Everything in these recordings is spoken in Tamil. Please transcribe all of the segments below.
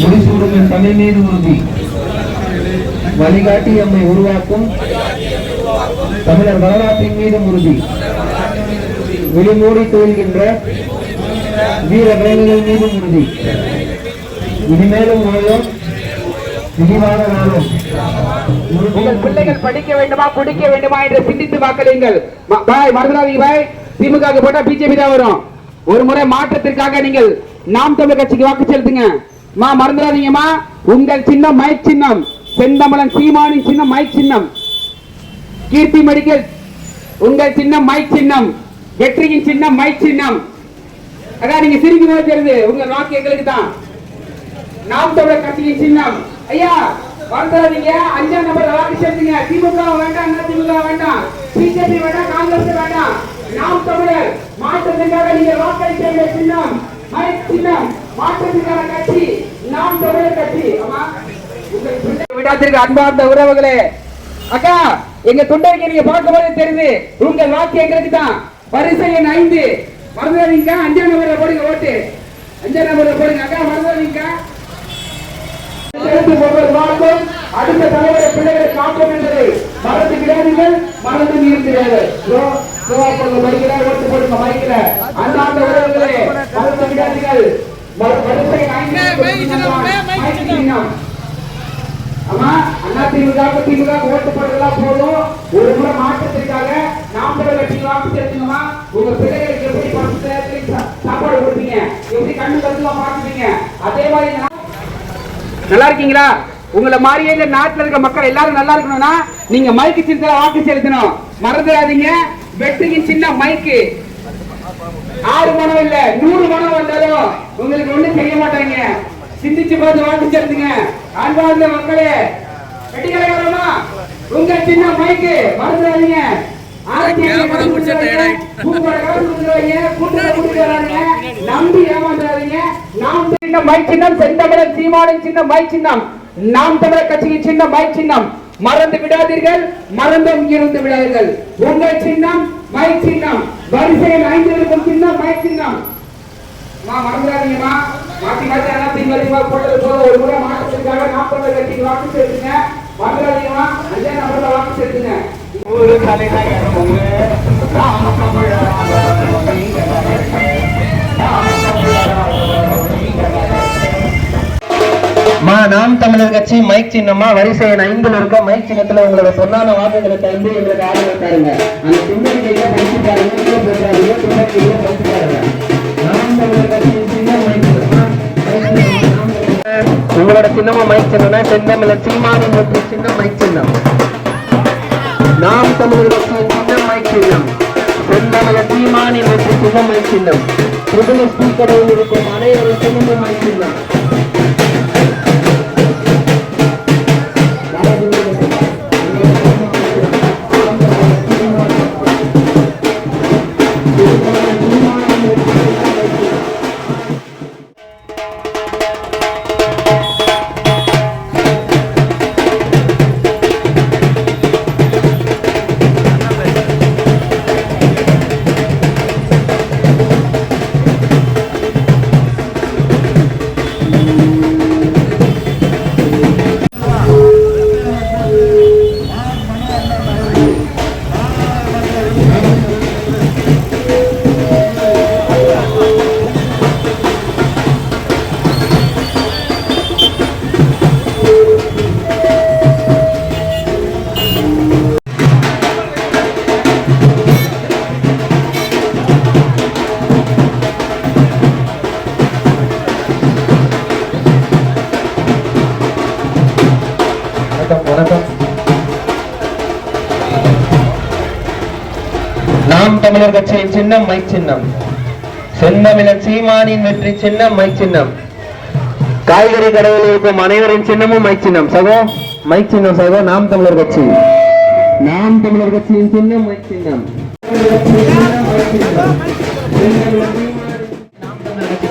முடிசூடும் தமிழ் மீது உறுதி. வழிகாட்டி எம்மை உருவாக்கும். தமிழர் வரலாற்றின் மீதும் உறுதி. விழிமூடி துயில்கின்ற வீர வேலைகள் மீதும் உறுதி. இனிமேலும் வாழும். விரிவாக வாழும் உங்கள் பிள்ளைகள் படிக்க வேண்டுமா குடிக்க வேண்டுமா என்று சிந்தித்து வாக்களியுங்கள். பாய் மறந்துடாதீங்க பாய் திமுக போட்டா பிஜேபி தான் வரும். ஒரு முறை மாற்றத்திற்காக நீங்கள் நாம் தமிழர் கட்சிக்கு வாக்கு செலுத்துங்க. மா மறந்துடாதீங்கம்மா. உங்கள் சின்னம் மைக் சின்னம். செந்தமலன் சீமானின் சின்னம் மைக் சின்னம். கீர்த்தி மெடிக்கல் உங்கள் சின்னம் மைக் சின்னம். வெற்றியின் சின்னம் மைக் சின்னம். அதான் நீங்க சிரிக்கும் போது தெரியுது. உங்க வாக்கு எங்களுக்கு தான். நாம் தமிழர் கட்சியின் சின்னம். ஐயா வந்துடாதீங்க அஞ்சாம் நம்பர் வாக்கு செலுத்துங்க. திமுக வேண்டாம் அண்ணா திமுக வேண்டாம். பிஜேபி வேண்டாம் காங்கிரஸ் வேண்டாம். நாம் தமிழர் மாற்றத்திற்காக நீங்க வாக்களிக்க சின்னம். சின்னம் மாற்றத்திற்கான கட்சி நாம் தமிழர் கட்சி ஆமா விடாத்திற்கு அன்பார்ந்த உறவுகளே. அக்கா எங்க துண்டறிக்கை நீங்க பார்க்கும்போது தெரியுது உங்கள் வாக்கு எங்களுக்கு தான். வரிசை எண் ஐந்து. மறந்துடாதீங்க அஞ்சாம் நம்பர்ல போடுங்க ஓட்டு. அஞ்சாம் நம்பர்ல போடுங்க அக்கா மறந்துடாதீங்க அடுத்த தலைவரை பிள்ளைகளை காப்போம் என்பதை மறந்து விடாதீர்கள் மறந்து நீர்க்கிறார்கள் படிக்கிறார் ஓட்டு போடுங்க மைக்கில. அந்த உறவுகளே மறந்து விடாதீர்கள் மறு- வரிசை ஐந்து மைக் சின்னம். ஆமா அண்ணா திமுக திமுக ஓட்டு போடுறதா போதும் ஒரு முறை மாற்றத்திற்காக நாற்பது லட்சம் வாக்கு செலுத்துங்கம்மா உங்க பிள்ளைகளுக்கு எப்படி பத்து சாப்பாடு கொடுப்பீங்க? எப்படி கண்ணு கருத்துலாம் பார்த்துப்பீங்க அதே மாதிரி நல்லா இருக்கீங்களா? உங்களை மாதிரியே இந்த நாட்டுல இருக்க மக்கள் எல்லாரும் நல்லா இருக்கணும்னா நீங்க மைக்கு சின்னத்துல வாக்கு செலுத்தணும். மறந்துடாதீங்க. வெற்றியின் சின்ன மைக்கு ஆறு மனம் இல்ல நூறு மனம் வந்தாலும் உங்களுக்கு ஒண்ணும் செய்ய மாட்டாங்க. சிந்திச்சு பார்த்து வாக்கு செலுத்துங்க. அன்பார்ந்த மக்களே வெட்டிக்கலை வரமா? உங்க சின்ன மைக்கு மறந்துடாதீங்க. நம்பி ஏமாந்துடாதீங்க. நாம் சின்ன மை சின்னம் செந்தமிழன் சீமானின் சின்ன மை சின்னம். நாம் தமிழர் கட்சியின் சின்ன மை சின்னம். மறந்து விடாதீர்கள். மறந்தும் இருந்து விடாதீர்கள். உங்கள் சின்னம் மை சின்னம். வரிசையில் ஐந்து இருக்கும் சின்னம் மை சின்னம். மா மறந்துடாதீங்கம்மா மாத்தி மாத்தி அண்ணா திமுக போட்டது போல ஒரு முறை மாற்றத்திற்காக தமிழர் கட்சிக்கு வாக்கு செலுத்துங்க மறந்துடாதீங்கம்மா அஞ்சே நம்பர்ல வாக்கு செலுத்துங்க ஒரு தலைநகர் உங்க ராம தமிழராக மா நாம் தமிழர் கட்சி மைக் சின்னமா வரிசை ஐந்துல இருக்க மைக் சின்னத்துல உங்களோட பொன்னான வாக்குகளை தந்து எங்களுக்கு ஆதரவு தாருங்க. அந்த உங்களோட சின்னமா மைக் சின்னம்னா செந்தமிழர் சீமானின் வெற்றி சின்ன மைக் சின்னம். நாம் தமிழர் சின்ன மைக் சின்னம். செந்தமிழர் சீமானின் வெற்றி சின்ன மைக் சின்னம். பிரபல ஸ்பீக்கரில் இருக்கும் அனைவரும் சின்னமும் மைக் சின்னம். தமிழர் கட்சியின் சின்னம் மை சின்னம். செந்தமிழன் சீமானின் வெற்றி சின்னம் மை சின்னம். காய்கறி கடையில் இருக்கும் அனைவரின் சின்னமும் மை சின்னம். சகோ மை சின்னம் சகோ நாம் தமிழர் கட்சி. நாம் தமிழர் கட்சியின் சின்னம் மை சின்னம்.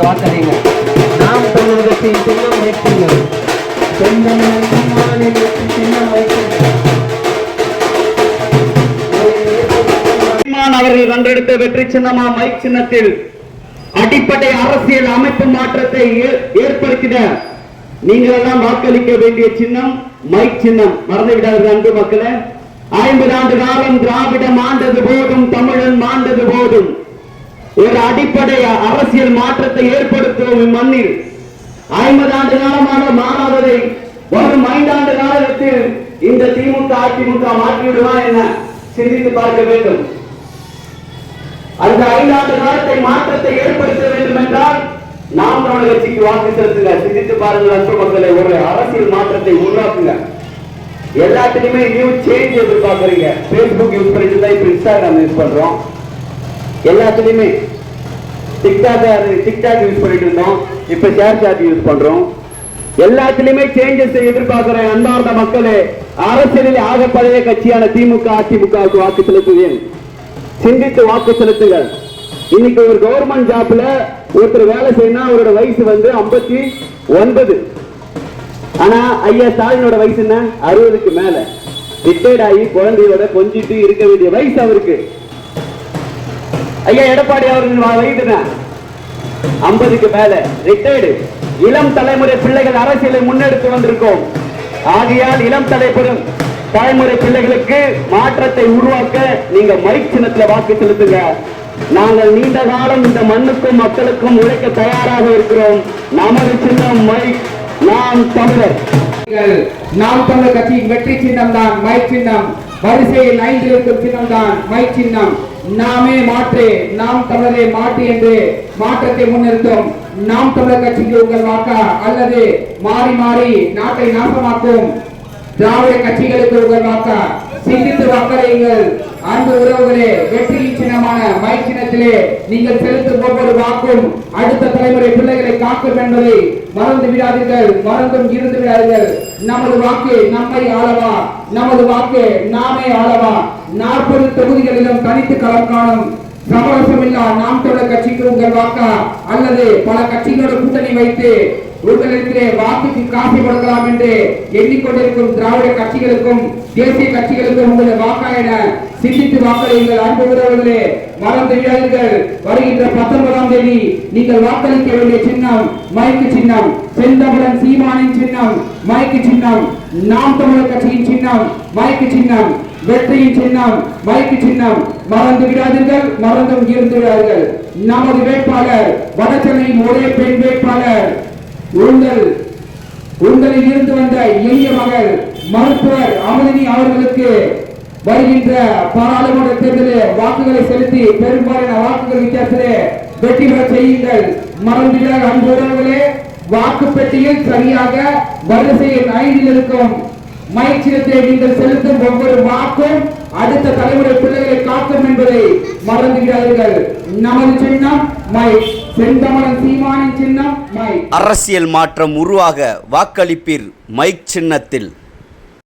வாக்களிங்க நாம் தமிழர் கட்சியின் சின்னம் மை சின்னம். செந்தமிழன் சீமானின் வெற்றி சின்னம் மை சின்னம். அவர்கள் கண்டெடுத்த வெற்றி சின்னமா மைக் சின்னத்தில் அடிப்படை அரசியல் அமைப்பு மாற்றத்தை ஏ- ஏற்படுத்தின நீங்கள் எல்லாம் வாக்களிக்க வேண்டிய சின்னம் மைக் சின்னம். மறந்துவிடாது அன்பு மக்களை. ஐம்பது ஆண்டு காலம் திராவிடம் ஆண்டது போதும் தமிழன் மாண்டது போதும். ஒரு அடிப்படை அரசியல் மாற்றத்தை ஏற்படுத்துவோம் இம்மண்ணில் ஐம்பது ஆண்டு காலமாக மாறாததை வரும் ஐந்தாண்டு காலத்தில் இந்த திமுக அதிமுக மாற்றிவிடுமா என சிந்தித்து பார்க்க வேண்டும். அந்த ஐந்தாண்டு காலத்தை மாற்றத்தை ஏற்படுத்த வேண்டும் என்றால் நாம் நம்ம கட்சிக்கு வாக்கு செலுத்துங்க. சிந்தித்து பாருங்கள் அன்பு மக்களை ஒரு அரசியல் மாற்றத்தை உருவாக்குங்க. எல்லாத்துலயுமே நியூ சேஞ்ச் எதிர்பார்க்குறீங்க. ஃபேஸ்புக் யூஸ் பண்ணிட்டு தான் இப்போ இன்ஸ்டாகிராம் யூஸ் பண்றோம். எல்லாத்துலயுமே டிக்டாக் டிக்டாக் யூஸ் பண்ணிட்டு இருந்தோம். இப்போ ஷேர் சாட் யூஸ் பண்றோம். எல்லாத்துலயுமே சேஞ்சஸ் எதிர்பார்க்கிறேன். அன்பார்ந்த மக்களே அரசியலில் ஆக கட்சியான திமுக அதிமுகவுக்கு வாக்கு செலுத்துவேன். சிந்தித்து வாக்கு செலுத்துங்கள். இன்னைக்கு ஒரு கவர்மெண்ட் ஜாப்ல ஒருத்தர் வேலை செய்யணும் அவரோட வயசு வந்து ஐம்பத்தி ஒன்பது. ஆனா ஐயா ஸ்டாலினோட வயசு என்ன? அறுபதுக்கு மேல. ரிட்டையர்ட் ஆகி குழந்தையோட கொஞ்சிட்டு இருக்க வேண்டிய வயசு அவருக்கு. ஐயா எடப்பாடி அவர்கள் வயது என்ன? ஐம்பதுக்கு மேல. ரிட்டையர்டு இளம் தலைமுறை பிள்ளைகள் அரசியலை முன்னெடுத்து வந்திருக்கோம். ஆகையால் இளம் தலைப்புறம் தலைமுறை பிள்ளைகளுக்கு மாற்றத்தை உருவாக்க நீங்க மைக் சின்னத்துல வாக்கு செலுத்துங்க. நாங்கள் நீண்ட காலம் இந்த மண்ணுக்கும் மக்களுக்கும் உழைக்க தயாராக இருக்கிறோம். நமது சின்னம் மைக் நாம் தமிழர். நாம் தமிழர் கட்சியின் வெற்றி சின்னம் தான் மைக் சின்னம். வரிசையில் ஐந்து இருக்கும் சின்னம் தான் மை சின்னம். நாமே மாற்று நாம் தமிழரை மாற்று என்று மாற்றத்தை முன்னிறுத்தும். நாம் தமிழர் கட்சிக்கு உங்கள் வாக்கா? அல்லது மாறி மாறி நாட்டை நாசமாக்கும்? திராவிட கட்சிகளுக்கு உங்கள் வாக்கா. சிந்தித்து வாக்களியுங்கள். அன்பு உறவுகளே வெற்றியின் சின்னமான மை சின்னத்திலே நீங்கள் செலுத்தும் ஒவ்வொரு வாக்கும் அடுத்த தலைமுறை பிள்ளைகளை காக்கும் என்பதை மறந்து விடாதீர்கள். மறந்தும் இருந்து விடாதீர்கள். நமது வாக்கு நம்மை ஆளவா? நமது வாக்கு நாமே ஆளவா? நாற்பது தொகுதிகளிலும் தனித்து களம் காணும் சமரசமில்லா நாம் தொடர் கட்சிக்கு உங்கள் வாக்கா. அல்லது பல கட்சிகளோட கூட்டணி வைத்து உங்களிடத்திலே வாக்குக்கு காசு கொடுக்கலாம் என்று எண்ணிக்கொண்டிருக்கும் திராவிட கட்சிகளுக்கும் தேசிய கட்சிகளுக்கும் உங்களை வாக்கா என சிந்தித்து வாக்களியுங்கள். அன்பு உறவுகளே மறந்து தெரியாதீர்கள் வருகின்ற பத்தொன்பதாம் தேதி நீங்கள் வாக்களிக்க வேண்டிய சின்னம் மைக்கு சின்னம். செந்தமிழன் சீமானின் சின்னம் மைக்கு சின்னம். நாம் தமிழர் கட்சியின் சின்னம் மைக்கு சின்னம். வெற்றியின் சின்னம் மைக்கு சின்னம். மறந்து விடாதீர்கள் மறந்தும் இருந்து விடாதீர்கள் நமது வேட்பாளர் வடசென்னையின் ஒரே பெண் வேட்பாளர் உங்கள் உங்களில் இருந்து வந்த எளிய மகள் மருத்துவர் அமதினி அவர்களுக்கு வருகின்ற பாராளுமன்ற தேர்தலில் வாக்குகளை செலுத்தி பெரும்பாலான வாக்குகள் வித்தியாசத்திலே வெற்றி பெற செய்யுங்கள். மறந்துவிடாத அன்பு வாக்கு பெட்டியில் சரியாக வரிசையில் ஐந்தில் இருக்கும் மைச்சிரத்தை நீங்கள் செலுத்தும் ஒவ்வொரு வாக்கும் அடுத்த தலைமுறை பிள்ளைகளை காக்கும் என்பதை மறந்துவிடாதீர்கள். நமது சின்னம் மை அரசியல் மாற்றம் உருவாக வாக்களிப்பீர் மைக் சின்னத்தில்.